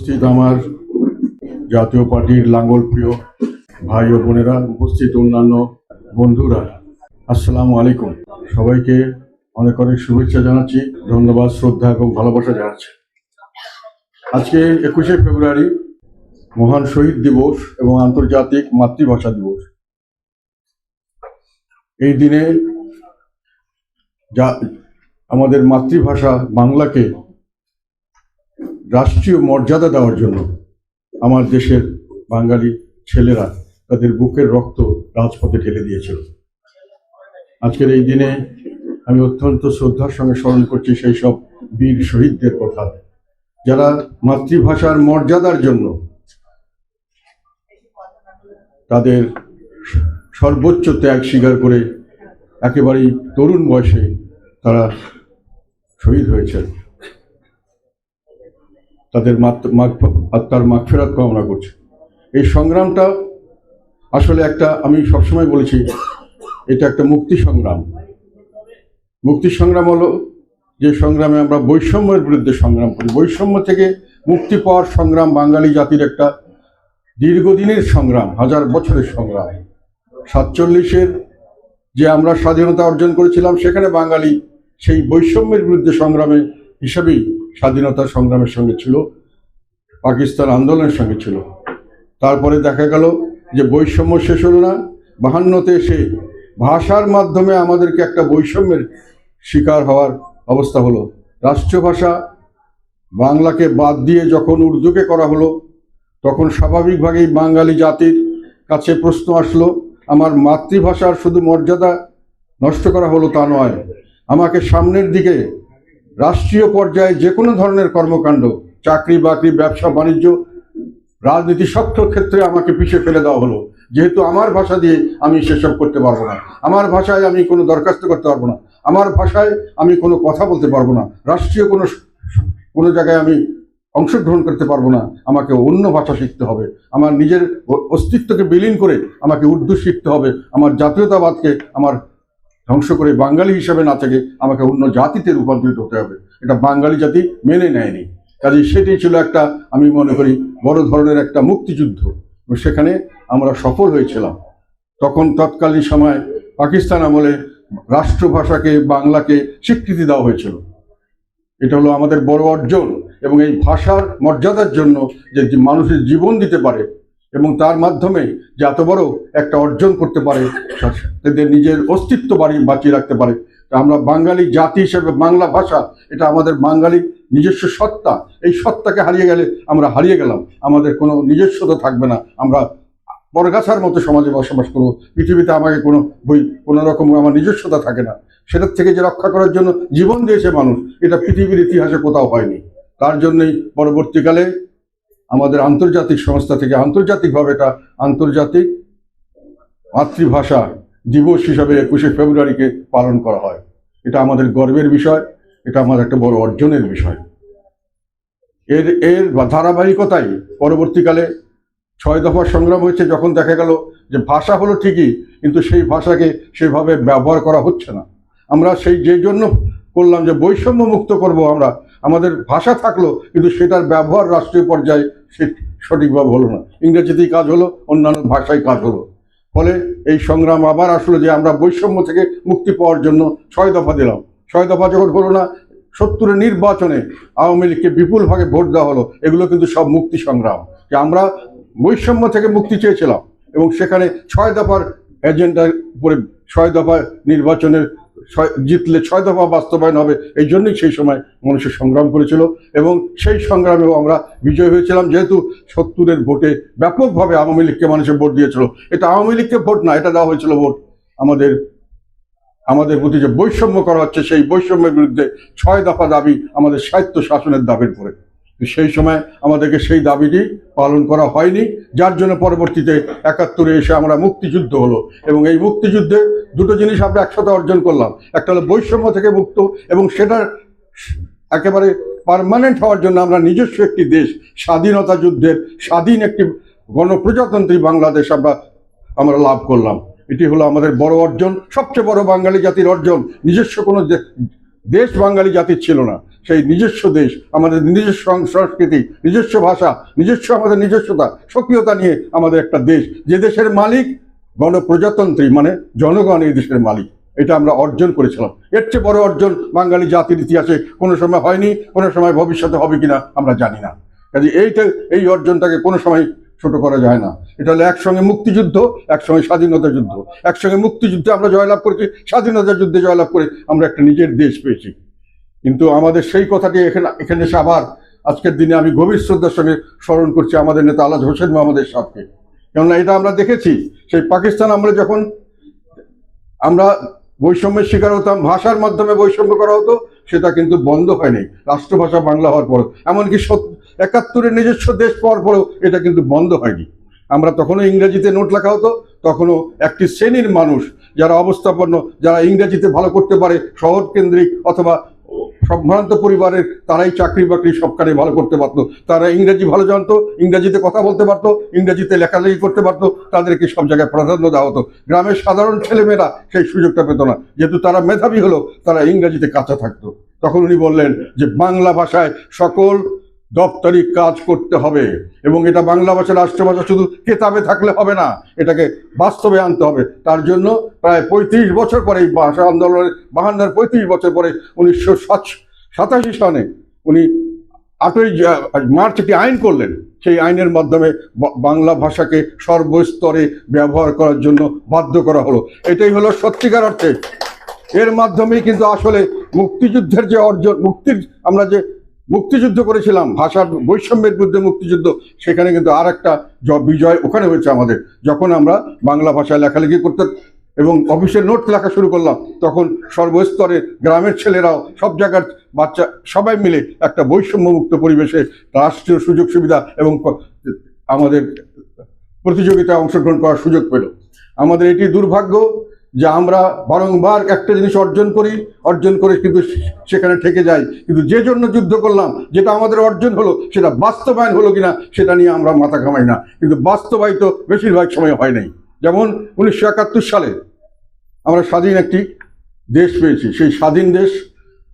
উপস্থিত আমার জাতীয় পার্টির লাঙ্গল প্রিয় ভাই ও বোনেরা, উপস্থিত অন্যান্য বন্ধুরা, আসসালামু আলাইকুম। সবাইকে অনেক অনেক শুভেচ্ছা জানাচ্ছি, ধন্যবাদ, শ্রদ্ধা এবং ভালোবাসা জানাচ্ছি। আজকে একুশে ফেব্রুয়ারি, মহান শহীদ দিবস এবং আন্তর্জাতিক মাতৃভাষা দিবস। এই দিনে যা আমাদের মাতৃভাষা বাংলাকে রাষ্ট্রীয় মর্যাদা দেওয়ার জন্য আমার দেশের বাঙালি ছেলেরা তাদের বুকের রক্ত রাজপথে ঢেলে দিয়েছিল। আজকের এই দিনে আমি অত্যন্ত শ্রদ্ধার সঙ্গে স্মরণ করছি সেই সব বীর শহীদদের কথা। যারা মাতৃভাষার মর্যাদার জন্য তাদের সর্বোচ্চ ত্যাগ স্বীকার করে একেবারেই তরুণ বয়সে তারা শহীদ হয়েছেন। তাদের আত্মার মাগফেরাত কামনা করছে। এই সংগ্রামটা আসলে একটা, আমি সবসময় বলেছি, এটা একটা মুক্তি সংগ্রাম। মুক্তি সংগ্রাম হলো যে সংগ্রামে আমরা বৈষম্যের বিরুদ্ধে সংগ্রাম করি। বৈষম্য থেকে মুক্তি পাওয়ার সংগ্রাম বাঙালি জাতির একটা দীর্ঘদিনের সংগ্রাম, হাজার বছরের সংগ্রাম। সাতচল্লিশের যে আমরা স্বাধীনতা অর্জন করেছিলাম, সেখানে বাঙালি সেই বৈষম্যের বিরুদ্ধে সংগ্রামে হিসাবেই স্বাধীনতা সংগ্রামের সঙ্গে ছিল, পাকিস্তান আন্দোলনের সঙ্গে ছিল। তারপরে দেখা গেল যে বৈষম্য শেষ হলো না, বাহান্নতে এসে ভাষার মাধ্যমে আমাদেরকে একটা বৈষম্যের শিকার হওয়ার অবস্থা হলো। রাষ্ট্রীয় ভাষা বাংলাকে বাদ দিয়ে যখন উর্দুকে করা হলো, তখন স্বাভাবিকভাবেই বাঙালি জাতির কাছে প্রশ্ন আসলো, আমার মাতৃভাষার শুধু মর্যাদা নষ্ট করা হলো তা নয়, আমাকে সামনের দিকে রাষ্ট্রীয় পর্যায়ে যে কোনো ধরনের কর্মকাণ্ড, চাকরি বাকরি, ব্যবসা, বাণিজ্য, রাজনীতি, সব ক্ষেত্রে আমাকে পিছিয়ে ফেলে দেওয়া হলো। যেহেতু আমার ভাষা দিয়ে আমি সেসব করতে পারব না। আমার ভাষায় আমি কোনো দরখাস্ত করতে পারব না। আমার ভাষায় আমি কোনো কথা বলতে পারব না। রাষ্ট্রীয় কোনো কোনো জায়গায় আমি অংশগ্রহণ করতে পারব না। আমাকে অন্য ভাষা শিখতে হবে। আমার নিজের অস্তিত্বকে বিলীন করে আমাকে উর্দু শিখতে হবে। আমার জাতীয়তাবাদকে, আমার ধ্বংস করে বাঙালি হিসাবে না থেকে আমাকে অন্য জাতিতে রূপান্তরিত হতে হবে। এটা বাঙালি জাতি মেনে নেয়নি। কাজে সেটি ছিল একটা, আমি মনে করি, বড় ধরনের একটা মুক্তিযুদ্ধ। সেখানে আমরা সফল হয়েছিলাম। তখন তৎকালীন সময় পাকিস্তান আমলে রাষ্ট্রভাষাকে, বাংলাকে স্বীকৃতি দেওয়া হয়েছিল। এটা হলো আমাদের বড় অর্জন এবং এই ভাষার মর্যাদার জন্য যে মানুষের জীবন দিতে পারে এবং তার মাধ্যমে যে এত বড় একটা অর্জন করতে পারে, তাদের নিজের অস্তিত্ব বাড়ি, বাঁচিয়ে রাখতে পারে। আমরা বাঙালি জাতি হিসেবে, বাংলা ভাষা, এটা আমাদের বাঙালি নিজস্ব সত্তা, এই সত্তাকে হারিয়ে গেলে আমরা হারিয়ে গেলাম। আমাদের কোনো নিজস্বতা থাকবে না। আমরা বরগাছার মতো সমাজে বসবাস করব। পৃথিবীতে আমাকে কোনো বই, কোনো রকম আমার নিজস্বতা থাকে না। সেটার থেকে যে রক্ষা করার জন্য জীবন দিয়েছে মানুষ, এটা পৃথিবীর ইতিহাসে কোথাও হয়নি। তার জন্যই পরবর্তীকালে আমাদের আন্তর্জাতিক সংস্থা থেকে আন্তর্জাতিকভাবে এটা আন্তর্জাতিক মাতৃভাষা দিবস হিসাবে একুশে ফেব্রুয়ারিকে পালন করা হয়। এটা আমাদের গর্বের বিষয়, এটা আমার একটা বড় অর্জনের বিষয়। এর এর ধারাবাহিকতায় পরবর্তীকালে ছয় দফা সংগ্রাম হয়েছে, যখন দেখা গেল যে ভাষা হলো ঠিকই, কিন্তু সেই ভাষাকে সেভাবে ব্যবহার করা হচ্ছে না। আমরা সেই যে জন্য করলাম যে বৈষম্য মুক্ত করব আমরা, আমাদের ভাষা থাকল, কিন্তু সেটার ব্যবহার রাষ্ট্রীয় পর্যায়ে সঠিকভাবে হলো না। ইংরেজিতেই কাজ হলো, অন্যান্য ভাষায় কাজ হলো। ফলে এই সংগ্রাম আবার আসলো যে আমরা বৈষম্য থেকে মুক্তি পাওয়ার জন্য ছয় দফা দিলাম। ছয় দফা যখন হলো না, সত্তরের নির্বাচনে আওয়ামী লীগকে বিপুলভাবে ভোট দেওয়া হলো, এগুলো কিন্তু সব মুক্তি সংগ্রাম। যে আমরা বৈষম্য থেকে মুক্তি চেয়েছিলাম এবং সেখানে ছয় দফার এজেন্ডার উপরে ছয় দফা নির্বাচনের জিতলে ছয় দফা বাস্তবায়ন হবে, এই জন্যই সেই সময় মানুষের সংগ্রাম করেছিল। এবং সেই সংগ্রামেও আমরা বিজয় হয়েছিলাম, যেহেতু সত্তরের ভোটে ব্যাপকভাবে আওয়ামী লীগকে মানুষের ভোট দিয়েছিল। এটা আওয়ামী লীগকে ভোট না, এটা দেওয়া হয়েছিল ভোট। আমাদের আমাদের প্রতি যে বৈষম্য করা হচ্ছে, সেই বৈষম্যের বিরুদ্ধে ছয় দফা দাবি আমাদের সাহিত্য শাসনের দাবির পরে সেই সময় আমাদেরকে সেই দাবিটি পালন করা হয়নি, যার জন্য পরবর্তীতে একাত্তরে এসে আমরা মুক্তিযুদ্ধ হলো। এবং এই মুক্তিযুদ্ধে দুটো জিনিস আমরা একসাথে অর্জন করলাম। একটা হলো বৈষম্য থেকে মুক্ত, এবং সেটার একেবারে পার্মানেন্ট হওয়ার জন্য আমরা নিজস্ব একটি দেশ, স্বাধীনতা যুদ্ধের স্বাধীন একটি গণপ্রজাতন্ত্রী বাংলাদেশ আমরা আমরা লাভ করলাম। এটি হলো আমাদের বড় অর্জন, সবচেয়ে বড় বাঙালি জাতির অর্জন। নিজস্ব কোনো দেশ বাঙালি জাতির ছিল না। সেই নিজস্ব দেশ, আমাদের নিজস্ব সংস্কৃতি, নিজস্ব ভাষা, নিজস্ব আমাদের নিজস্বতা সক্রিয়তা নিয়ে আমাদের একটা দেশ। যে দেশের মালিক গণপ্রজাতন্ত্রী মানে জনগণ এই দেশের মালিক। এটা আমরা অর্জন করেছিলাম। এর চেয়ে বড় অর্জন বাঙালি জাতির ইতিহাসে কোনো সময় হয়নি, কোনো সময় ভবিষ্যতে হবে কিনা আমরা জানি না। কাজে এইটা, এই অর্জনটাকে কোনো সময় ছোট করা যায় না। এটা হলো একসঙ্গে মুক্তিযুদ্ধ, একসঙ্গে স্বাধীনতা যুদ্ধ। একসঙ্গে মুক্তিযুদ্ধে আমরা জয়লাভ করেছি, স্বাধীনতা যুদ্ধে জয়লাভ করে আমরা একটা নিজের দেশ পেয়েছি। কিন্তু আমাদের সেই কথাটি এখানে এখানে এসে আবার আজকের দিনে আমি গভীর শ্রদ্ধার সঙ্গে স্মরণ করছি আমাদের নেতা আলাদ হোসেন মোহাম্মদের সাথে কেননা এটা আমরা দেখেছি, সেই পাকিস্তান আমরা যখন আমরা বৈষম্যের শিকার হতাম, ভাষার মাধ্যমে বৈষম্য করা হতো, সেটা কিন্তু বন্ধ হয়নি, রাষ্ট্রভাষা বাংলা হওয়ার পর এমনকি একাত্তরের নিজস্ব দেশ পাওয়ার পরেও এটা কিন্তু বন্ধ হয়নি। আমরা তখনও ইংরেজিতে নোট লেখা হতো, তখনও একটি শ্রেণির মানুষ যারা অবস্থাপন্ন, যারা ইংরেজিতে ভালো করতে পারে, শহর কেন্দ্রিক অথবা সম্ভ্রান্ত পরিবারের তারাই চাকরি বাকরি সবকারে ভালো করতে পারতো। তারা ইংরেজি ভালো জানতো, ইংরেজিতে কথা বলতে পারতো, ইংরেজিতে লেখালেখি করতে পারতো, তাদেরকে সব জায়গায় প্রাধান্য দেওয়া হতো। গ্রামের সাধারণ ছেলেমেয়েরা সেই সুযোগটা পেত না। যেহেতু তারা মেধাবী হলো, তারা ইংরেজিতে কাঁচা থাকতো। তখন উনি বললেন যে বাংলা ভাষায় সকল দপ্তরি কাজ করতে হবে এবং এটা বাংলা ভাষা রাষ্ট্রভাষা শুধু কেতাবে থাকলে হবে না, এটাকে বাস্তবে আনতে হবে। তার জন্য প্রায় পঁয়ত্রিশ বছর পরে এই ভাষা আন্দোলনের, বাহান্নর পঁয়ত্রিশ বছর পরে উনিশশো সাতাশি সনে উনি আটই মার্চ একটি আইন করলেন। সেই আইনের মাধ্যমে বাংলা ভাষাকে সর্বস্তরে ব্যবহার করার জন্য বাধ্য করা হলো। এটাই হলো সত্যিকার অর্থে। এর মাধ্যমেই কিন্তু আসলে মুক্তিযুদ্ধের যে অর্জন, মুক্তির আমরা যে মুক্তিযুদ্ধ করেছিলাম, ভাষার বৈষম্যের বিরুদ্ধে মুক্তিযুদ্ধ, সেখানে কিন্তু আর একটা বিজয় ওখানে হয়েছে আমাদের। যখন আমরা বাংলা ভাষায় লেখালেখি করতে এবং অফিসের নোট লেখা শুরু করলাম, তখন সর্বস্তরের গ্রামের ছেলেরাও, সব জায়গার বাচ্চা, সবাই মিলে একটা বৈষম্যমুক্ত পরিবেশে রাষ্ট্রীয় সুযোগ সুবিধা এবং আমাদের প্রতিযোগিতায় অংশগ্রহণ করার সুযোগ পেল। আমাদের এটি দুর্ভাগ্য যে আমরা বারংবার একটা জিনিস অর্জন করি, অর্জন করে কিন্তু সেখানে ঠেকে যাই। কিন্তু যে জন্য যুদ্ধ করলাম, যেটা আমাদের অর্জন হলো, সেটা বাস্তবায়ন হলো কিনা, সেটা নিয়ে আমরা মাথা ঘামাই না। কিন্তু বাস্তবায়িত বেশিরভাগ সময় হয় নাই। যেমন উনিশশো একাত্তর সালে আমরা স্বাধীন একটি দেশ পেয়েছি। সেই স্বাধীন দেশ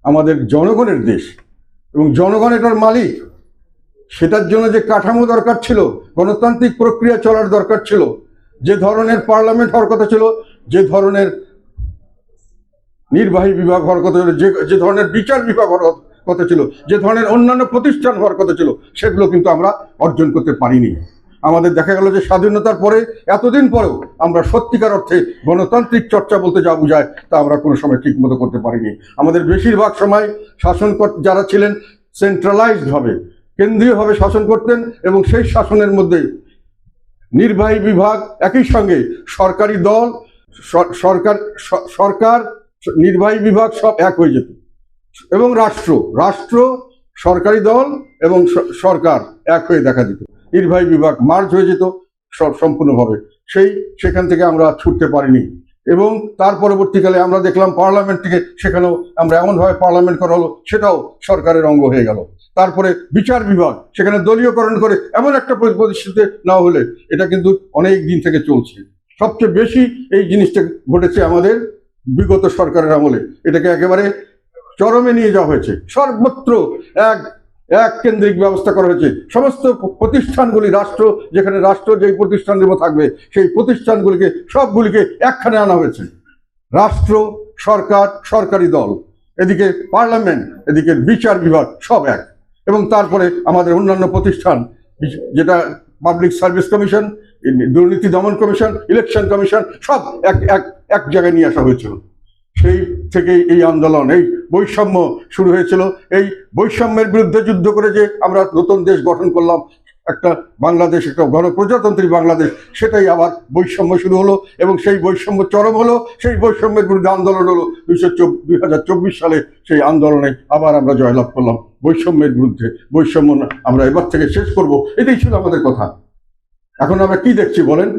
আমাদের জনগণের দেশ। এবং জনগণ এটার মালিক। সেটার জন্য যে কাঠামো দরকার ছিল, গণতান্ত্রিক প্রক্রিয়া চলার দরকার ছিল, যে ধরনের পার্লামেন্ট হওয়ার কথা ছিল যে ধরনের নির্বাহী বিভাগ হওয়ার কথা ছিল, যে ধরনের বিচার বিভাগ হওয়ার কথা ছিল, যে ধরনের অন্যান্য প্রতিষ্ঠান হওয়ার কথা ছিল, সেগুলো কিন্তু আমরা অর্জন করতে পারিনি। আমাদের দেখা গেল যে স্বাধীনতার পরে, এতদিন পরেও আমরা সত্যিকার অর্থে গণতান্ত্রিক চর্চা বলতে যা বোঝায়, তা আমরা কোনো সময় ঠিক মতো করতে পারিনি। আমাদের বেশিরভাগ সময় শাসন যারা ছিলেন সেন্ট্রালাইজড হবে কেন্দ্রীয়ভাবে শাসন করতেন এবং সেই শাসনের মধ্যে নির্বাহী বিভাগ একই সঙ্গে সরকারি দল সরকার সরকার, নির্বাহী বিভাগ সব এক হয়ে যেত। এবং রাষ্ট্র রাষ্ট্র, সরকারি দল এবং সরকার এক হয়ে দেখা দিত নির্বাহী বিভাগ মার্জ হয়ে যেত সব সম্পূর্ণভাবে। সেই, সেখান থেকে আমরা ছুটতে পারিনি। এবং তার পরবর্তীকালে আমরা দেখলাম পার্লামেন্ট থেকে সেখানেও আমরা এমনভাবে পার্লামেন্ট করা হলো, সেটাও সরকারের অঙ্গ হয়ে গেল। তারপরে বিচার বিভাগ, সেখানে দলীয়করণ করে এমন একটা পরি- পরিস্থিতিতে না হলে, এটা কিন্তু অনেক দিন থেকে চলছে। সবচেয়ে বেশি এই জিনিসটা ঘটেছে আমাদের বিগত সরকারের আমলে। এটাকে একেবারে চরমে নিয়ে যাওয়া হয়েছে। সর্বত্র এক এক কেন্দ্রিক ব্যবস্থা করা হয়েছে। সমস্ত প্রতিষ্ঠানগুলি, রাষ্ট্র, যেখানে রাষ্ট্র যেই প্রতিষ্ঠানগুলো থাকবে, সেই প্রতিষ্ঠানগুলিকে, সবগুলিকে একখানে আনা হয়েছে। রাষ্ট্র, সরকার, সরকারি দল, এদিকে পার্লামেন্ট, এদিকে বিচার বিভাগ, সব এক। এবং তারপরে আমাদের অন্যান্য প্রতিষ্ঠান, যেটা পাবলিক সার্ভিস কমিশন দুর্নীতি দমন কমিশন ইলেকশন কমিশন, সব এক এক এক জায়গায় নিয়ে আসা হয়েছিল। সেই থেকে এই আন্দোলন, এই বৈষম্য শুরু হয়েছিল। এই বৈষম্যের বিরুদ্ধে যুদ্ধ করে যে আমরা নতুন দেশ গঠন করলাম, একটা বাংলাদেশ, একটা গণপ্রজাতন্ত্রী বাংলাদেশ, সেটাই আবার বৈষম্য শুরু হলো এবং সেই বৈষম্য চরম হলো। সেই বৈষম্যের বিরুদ্ধে আন্দোলন হলো দুইশো চব্বিশ সালে। সেই আন্দোলনে আবার আমরা জয়লাভ করলাম। বৈষম্যের বিরুদ্ধে, বৈষম্য আমরা এবার থেকে শেষ করব। এটাই ছিল আমাদের কথা। এখন আমরা কি দেখছি বলেন?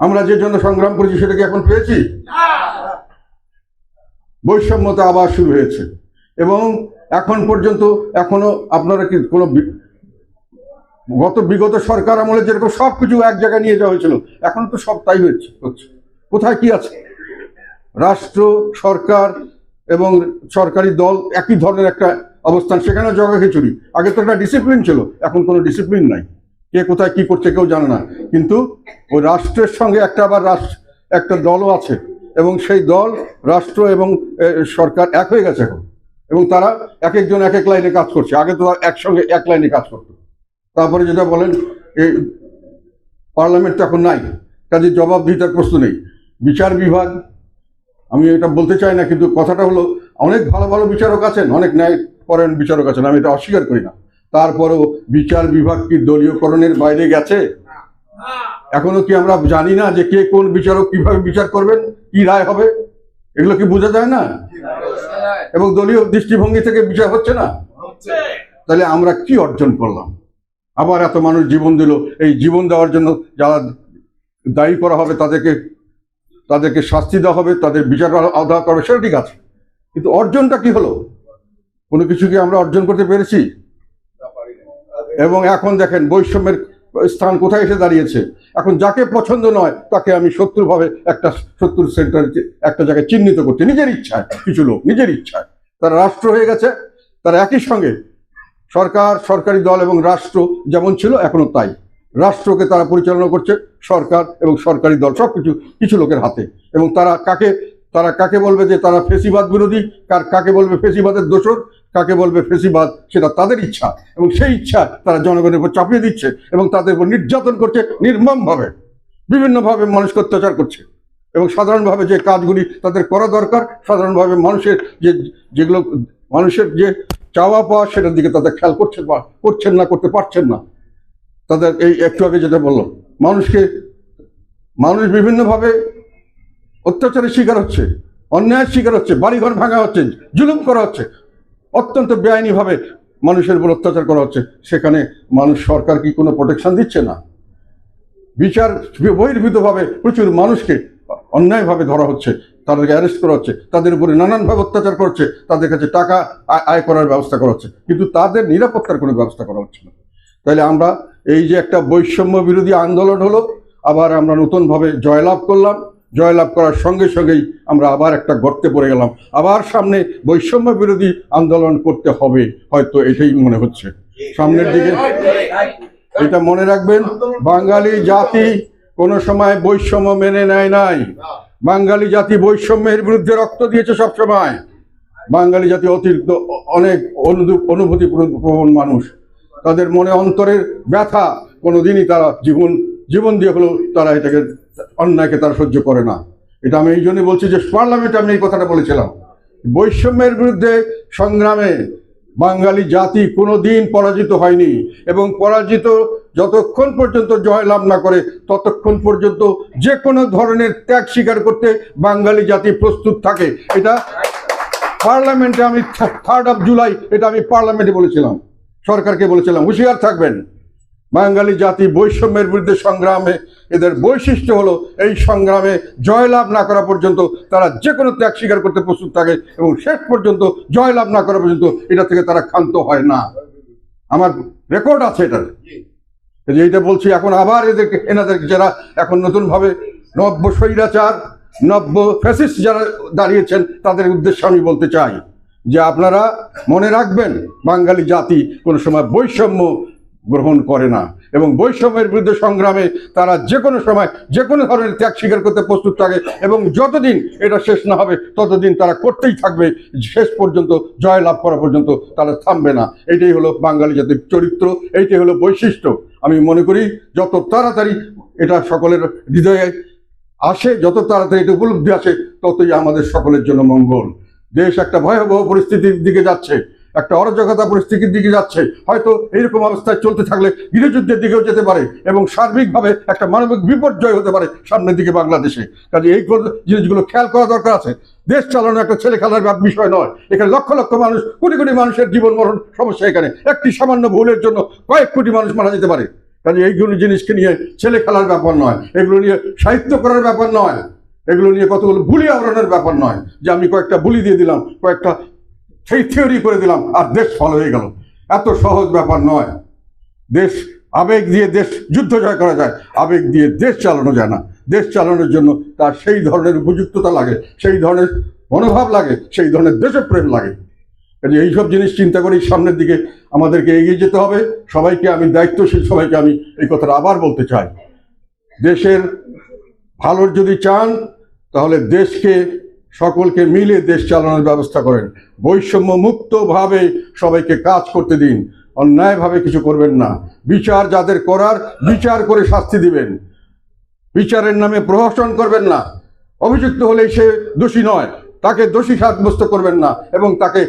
আমরা যে জন্য সংগ্রাম করেছি সেটা কি এখন পেয়েছি? বৈষম্যতা আবার শুরু হয়েছে। এবং এখন পর্যন্ত এখনও আপনারা কি কোনো গত বিগত সরকার আমলে যেরকম সব কিছু এক জায়গায় নিয়ে যাওয়া হয়েছিল, এখন তো সব তাই হচ্ছে হচ্ছে। কোথায় কি আছে? রাষ্ট্র, সরকার এবং সরকারি দল একই ধরনের একটা অবস্থান সেখানে জগা খিচুড়ি। আগে তো একটা ডিসিপ্লিন ছিল, এখন কোনো ডিসিপ্লিন নাই। কে কোথায় কি করছে কেউ জানে না। কিন্তু ওই রাষ্ট্রের সঙ্গে একটা আবার রাষ্ট্র একটা দলও আছে এবং সেই দল, রাষ্ট্র এবং সরকার এক হয়ে গেছে এখন। এবং তারা এক একজন এক এক লাইনে কাজ করছে। আগে তো একসঙ্গে এক লাইনে কাজ করতো। তারপরে যেটা বলেন এই পার্লামেন্ট এখন নাই। কাজে জবাবদিহিতার প্রশ্ন নেই। বিচার বিভাগ, আমি এটা বলতে চাই না, কিন্তু কথাটা হলো, অনেক ভালো ভালো বিচারক আছেন, অনেক ন্যায় পরায়ণ বিচারক আছেন, আমি এটা অস্বীকার করি না। তারপরেও বিচার বিভাগ কি দলীয়করণের বাইরে গেছে? এখনও কি আমরা জানি না যে কে কোন বিচারক কীভাবে বিচার করবেন? কি রায় হবে? এগুলো কি বোঝা যায় না? এবং দলীয় দৃষ্টিভঙ্গি থেকে বিচার হচ্ছে না? তাহলে আমরা কি অর্জন করলাম? আবার এত মানুষ জীবন দিল, এই জীবন দেওয়ার জন্য যারা দায়ী করা হবে তাদেরকে তাদেরকে শাস্তি দেওয়া হবে, তাদের বিচার আদায় করবে, সেটা ঠিক আছে। কিন্তু অর্জনটা কি হলো? কোনো কিছু কি আমরা অর্জন করতে পেরেছি? এবং এখন দেখেন বৈষম্যের স্থান কোথায় এসে দাঁড়িয়েছে? এখন যাকে পছন্দ নয়, তাকে আমি শত্রুভাবে একটা শত্রুর সেন্টার একটা জায়গায় চিহ্নিত করছি। নিজের ইচ্ছায়, কিছু লোক, নিজের ইচ্ছায়। তারা রাষ্ট্র হয়ে গেছে, তারা একই সঙ্গে সরকার, সরকারি দল এবং রাষ্ট্র যেমন ছিল, এখনও তাই। রাষ্ট্রকে তারা পরিচালনা করছে, সরকার এবং সরকারি দল সব কিছু কিছু লোকের হাতে। এবং তারা কাকে তারা কাকে বলবে যে তারা ফেসিবাদ বিরোধী? কার, কাকে বলবে ফেসিবাদের দোষর? কাকে বলবে ফেসিবাদ? সেটা তাদের ইচ্ছা। এবং সেই ইচ্ছা তারা জনগণের উপর চাপিয়ে দিচ্ছে এবং তাদের উপর নির্যাতন করছে নির্মমভাবে। বিভিন্নভাবে মানুষকে অত্যাচার করছে। এবং সাধারণভাবে যে কাজগুলি তাদের করা দরকার, সাধারণভাবে মানুষের যে, যেগুলো, মানুষের যে চাওয়া পাওয়া সেটার দিকে তাদের খেয়াল করছেন করছেন না, করতে পারছেন না। তাদের এই একটু আগে যেটা বলল মানুষকে, মানুষ বিভিন্নভাবে অত্যাচারের শিকার হচ্ছে, অন্যায়ের শিকার হচ্ছে, বাড়িঘর ভাঙা হচ্ছে, জুলুম করা হচ্ছে। অত্যন্ত বেআইনিভাবে মানুষের উপর অত্যাচার করা হচ্ছে। সেখানে মানুষ সরকার কি কোনো প্রোটেকশন দিচ্ছে না? বিচার বহির্ভূতভাবে প্রচুর মানুষকে অন্যায়ভাবে ধরা হচ্ছে, তাদেরকে অ্যারেস্ট করা হচ্ছে, তাদের উপরে নানানভাবে অত্যাচার করছে তাদের কাছে টাকা আয়- করার ব্যবস্থা করা হচ্ছে। কিন্তু তাদের নিরাপত্তার কোনো ব্যবস্থা করা হচ্ছে না। তাহলে আমরা এই যে একটা বৈষম্য বিরোধী আন্দোলন হলো, আবার আমরা নতুনভাবে জয়লাভ করলাম জয়লাভ করার সঙ্গে সঙ্গেই আমরা আবার একটা গর্তে পড়ে গেলাম। আবার সামনে বৈষম্য বিরোধী আন্দোলন করতে হবে, হয়তো এটাই মনে হচ্ছে। সামনের দিকে এটা মনে রাখবেন, বাঙালি জাতি কোনো সময় বৈষম্য মেনে নেয় নাই। বাঙালি জাতি বৈষম্যের বিরুদ্ধে রক্ত দিয়েছে সব সময়। বাঙালি জাতি অতিরিক্ত অনেক অনুভূ- অনুভূতি প্রবণ মানুষ। তাদের মনে অন্তরের ব্যথা কোনোদিনই তারা জীবন জীবন দিয়ে হলেও তারা এটাকে, অন্যায়কে তারা সহ্য করে না। এটা আমি এই জন্যই বলছি যে, পার্লামেন্টে আমি এই কথাটা বলেছিলাম। বৈষম্যের বিরুদ্ধে সংগ্রামে বাঙালি জাতি কোনো দিন পরাজিত হয়নি এবং পরাজিত যতক্ষণ পর্যন্ত জয়লাভ না করে, ততক্ষণ পর্যন্ত যে কোনো ধরনের ত্যাগ স্বীকার করতে বাঙালি জাতি প্রস্তুত থাকে। এটা পার্লামেন্টে আমি থার্ড অফ জুলাই এটা আমি পার্লামেন্টে বলেছিলাম। সরকারকে বলেছিলাম, হুঁশিয়ার থাকবেন। বাঙালি জাতি বৈষম্যের বিরুদ্ধে সংগ্রামে, এদের বৈশিষ্ট্য হলো এই সংগ্রামে জয়লাভ না করা পর্যন্ত তারা যে কোনো ত্যাগ স্বীকার করতে প্রস্তুত থাকে এবং শেষ পর্যন্ত জয়লাভ না করা পর্যন্ত এটা থেকে তারা ক্ষান্ত হয় না। আমার রেকর্ড আছে এটার যে এইটা বলছি, এখন আবার এদেরকে এনাদের যারা এখন নতুনভাবে নব্য স্বৈরাচার, নব্য ফ্যাসিস্ট যারা দাঁড়িয়েছেন, তাদের উদ্দেশ্যে আমি বলতে চাই যে আপনারা মনে রাখবেন, বাঙালি জাতি কোনো সময় বৈষম্য গ্রহণ করে না। এবং বৈষম্যের বিরুদ্ধে সংগ্রামে তারা যে কোনো সময় যে কোনো ধরনের ত্যাগ স্বীকার করতে প্রস্তুত থাকে এবং যতদিন এটা শেষ না হবে, ততদিন তারা করতেই থাকবে। শেষ পর্যন্ত জয় লাভ করা পর্যন্ত তারা থামবে না। এটাই হলো বাঙালি জাতির চরিত্র, এইটাই হলো বৈশিষ্ট্য। আমি মনে করি যত তাড়াতাড়ি এটা সকলের হৃদয়ে আসে, যত তাড়াতাড়ি এটা উপলব্ধি আসে, ততই আমাদের সকলের জন্য মঙ্গল। দেশ একটা ভয়াবহ পরিস্থিতির দিকে যাচ্ছে। একটা অরাজকতা পরিস্থিতির দিকে যাচ্ছে। হয়তো এইরকম অবস্থায় চলতে থাকলে গৃহযুদ্ধের দিকেও যেতে পারে এবং সার্বিকভাবে একটা মানবিক বিপর্যয় হতে পারে সামনের দিকে বাংলাদেশে। কাজে এই জিনিসগুলো খেয়াল করা দরকার আছে। দেশ চালানো একটা ছেলে খেলার বিষয় নয়। এখানে লক্ষ লক্ষ মানুষ, কোটি কোটি মানুষের জীবন মরণ সমস্যা এখানে। একটি সামান্য ভুলের জন্য কয়েক কোটি মানুষ মারা যেতে পারে। কাজে এইগুলো জিনিসকে নিয়ে ছেলে খেলার ব্যাপার নয়। এগুলো নিয়ে সাহিত্য করার ব্যাপার নয়। এগুলো নিয়ে কতগুলো বুলি আওড়ানোর ব্যাপার নয়। যে আমি কয়েকটা বুলি দিয়ে দিলাম, কয়েকটা সেই থিওরি করে দিলাম, আর দেশ ফল হয়ে গেল। এত সহজ ব্যাপার নয়। দেশ, আবেগ দিয়ে দেশ যুদ্ধ জয় করা যায়, আবেগ দিয়ে দেশ চালানো যায় না। দেশ চালানোর জন্য তার সেই ধরনের উপযুক্ততা লাগে, সেই ধরনের মনোভাব লাগে, সেই ধরনের দেশপ্রেম লাগে। কাজে এইসব জিনিস চিন্তা করেই সামনের দিকে আমাদেরকে এগিয়ে যেতে হবে। সবাইকে আমি দায়িত্বশীল, সবাইকে আমি এই কথাটা আবার বলতে চাই। দেশের ভালোর যদি চান, তাহলে দেশকে সকলকে মিলে দেশ চালানোর ব্যবস্থা করেন। বৈষম্য মুক্তভাবে সবাইকে কাজ করতে দিন। অন্যায়ভাবে কিছু করবেন না। বিচার যাদের করার, বিচার করে শাস্তি দিবেন। বিচারের নামে প্রহসন করবেন না। অভিযুক্ত হলেই সে দোষী নয়। তাকে দোষী সাব্যস্ত করবেন না এবং তাকে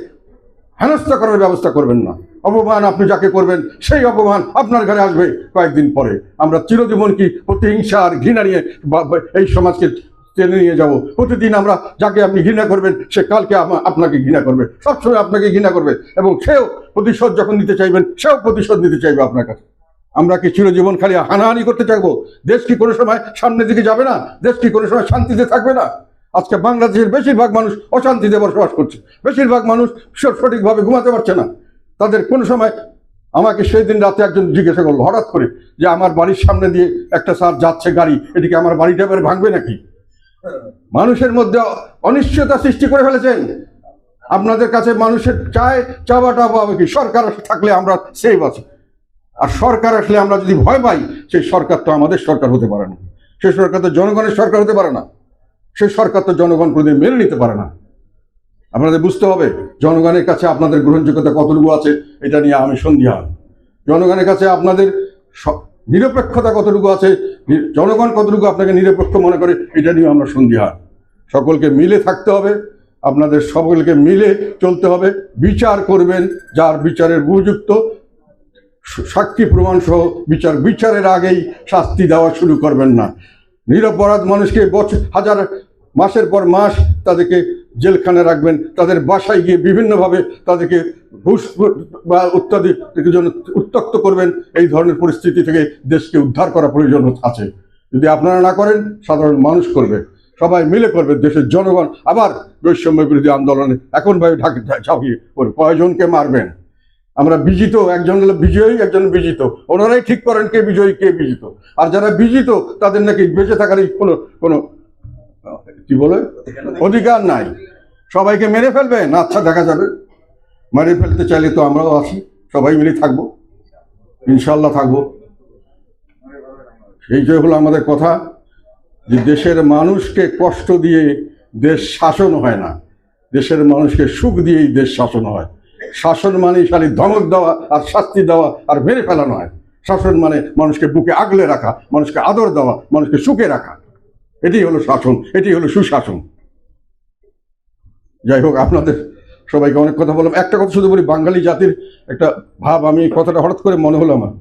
হেনস্থা করার ব্যবস্থা করবেন না। অপমান আপনি যাকে করবেন, সেই অপমান আপনার ঘরে আসবে কয়েকদিন পরে। আমরা চিরজীবন কি প্রতিহিংসা আর ঘৃণা নিয়ে এই সমাজকে টেনে নিয়ে যাব। প্রতিদিন আমরা যাকে আপনি ঘৃণা করবেন, সে কালকে আপনাকে ঘৃণা করবে। সবসময় আপনাকে ঘৃণা করবে এবং সেও প্রতিশোধ যখন নিতে চাইবেন, সেও প্রতিশোধ নিতে চাইবে আপনার কাছে। আমরা কি চিরজীবন খালি হানাহানি করতে চাইব? দেশ কি কোনো সময় সামনের দিকে যাবে না? দেশ কি কোনো সময় শান্তিতে থাকবে না? আজকে বাংলাদেশের বেশিরভাগ মানুষ অশান্তিতে বসবাস করছে। বেশিরভাগ মানুষ সঠিকভাবে ঘুমাতে পারছে না। তাদের কোনো সময় আমাকে সেই দিন রাতে একজন জিজ্ঞাসা করল, হঠাৎ করে যে, আমার বাড়ির সামনে দিয়ে একটা স্যার যাচ্ছে গাড়ি এদিকে আমার বাড়িটা এবার ভাঙবে নাকি? মানুষের মধ্যে অনিশ্চয়তা সৃষ্টি করে ফেলেছেন। আপনাদের কাছে মানুষের চায় চাওয়াটা পাবে কি? সরকার থাকলে আমরা সেভ আছি। আর সরকার আসলে আমরা যদি ভয় পাই, সেই সরকার তো আমাদের সরকার হতে পারে না। সেই সরকার তো জনগণের সরকার হতে পারে না। সেই সরকার তো জনগণ কোনোদিন মেনে নিতে পারে না। আপনাদের বুঝতে হবে, জনগণের কাছে আপনাদের গ্রহণযোগ্যতা কতটুকু আছে, এটা নিয়ে আমি সন্দিহান জনগণের কাছে আপনাদের নিরপেক্ষতা কতটুকু আছে জনগণ কতটুকু আপনাকে নিরপেক্ষ মনে করে, এটা নিয়ে আমরা সন্দিহান। সকলকে মিলে থাকতে হবে, আপনাদের সকলকে মিলে চলতে হবে, বিচার করবেন যার বিচারের উপযুক্ত। সাক্ষী প্রমাণ সহ বিচার, বিচারের আগেই শাস্তি দেওয়া শুরু করবেন না। নিরপরাধ মানুষকে বছর হাজার মাসের পর মাস তাদেরকে জেলখানে রাখবেন, তাদের বাসায় গিয়ে বিভিন্নভাবে তাদেরকে ঘুষ বা ইত্যাদি জন্য উত্তক্ত করবেন। এই ধরনের পরিস্থিতি থেকে দেশকে উদ্ধার করা প্রয়োজন আছে। যদি আপনারা না করেন, সাধারণ মানুষ করবে। সবাই মিলে করবে, দেশের জনগণ আবার বৈষম্য বিরোধী আন্দোলনে এখন ভাবে ঢাকে ঝাঁপিয়ে পড়ে। কয়জনকে মারবেন? আমরা বিজিত, একজন হলো বিজয়ী, একজন বিজিত। ওনারাই ঠিক করেন কে বিজয়ী, কে বিজিত। আর যারা বিজিত, তাদের নাকি বেঁচে থাকার কোনো কোনো কি বলে? অধিকার নাই। সবাইকে মেরে ফেলবে? না আচ্ছা দেখা যাবে। মেরে ফেলতে চাইলে তো আমরাও আছি। সবাই মিলে থাকব। ইনশাল্লাহ থাকব। এই যে হলো আমাদের কথা যে দেশের মানুষকে কষ্ট দিয়ে দেশ শাসন হয় না। দেশের মানুষকে সুখ দিয়েই দেশ শাসন হয়। শাসন মানে খালি ধমক দেওয়া আর শাস্তি দেওয়া আর মেরে ফেলানো হয়। শাসন মানে মানুষকে বুকে আগলে রাখা, মানুষকে আদর দেওয়া, মানুষকে সুখে রাখা। এটি হলো শাসন এটি হলো সুশাসন। যাই হোক, আপনাদের সবাইকে অনেক কথা বললাম। একটা কথা শুধু বলি, বাঙালি জাতির একটা ভাব, আমি কথাটা হঠাৎ করে মনে হলো আমার।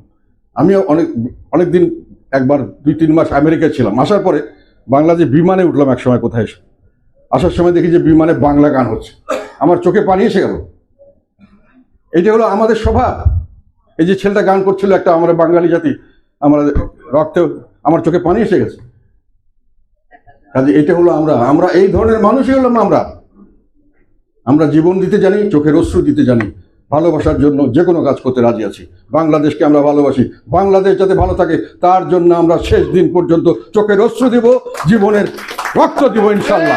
আমিও অনেক অনেক দিন একবার দুই, তিন মাস আমেরিকায় ছিলাম। আসার পরে বাংলাদেশ বিমানে উঠলাম এক সময় কোথায় এসে। আসার সময় দেখি যে বিমানে বাংলা গান হচ্ছে। আমার চোখে পানি এসে গেল। এইটা হলো আমাদের স্বভাব এই যে ছেলেটা গান করছিল একটা, আমরা বাঙালি জাতি, আমরা রক্তে আমার চোখে পানি এসে গেছে। কাজে এটা হলো আমরা। আমরা এই ধরনের মানুষই হলাম আমরা। আমরা জীবন দিতে জানি, চোখের অশ্রু দিতে জানি, ভালোবাসার জন্য যে কোনো কাজ করতে রাজি আছি। বাংলাদেশকে আমরা ভালোবাসি। বাংলাদেশ যাতে ভালো থাকে, তার জন্য আমরা শেষ দিন পর্যন্ত চোখের অশ্রু দিব, জীবনের রক্ত দিব ইনশাল্লাহ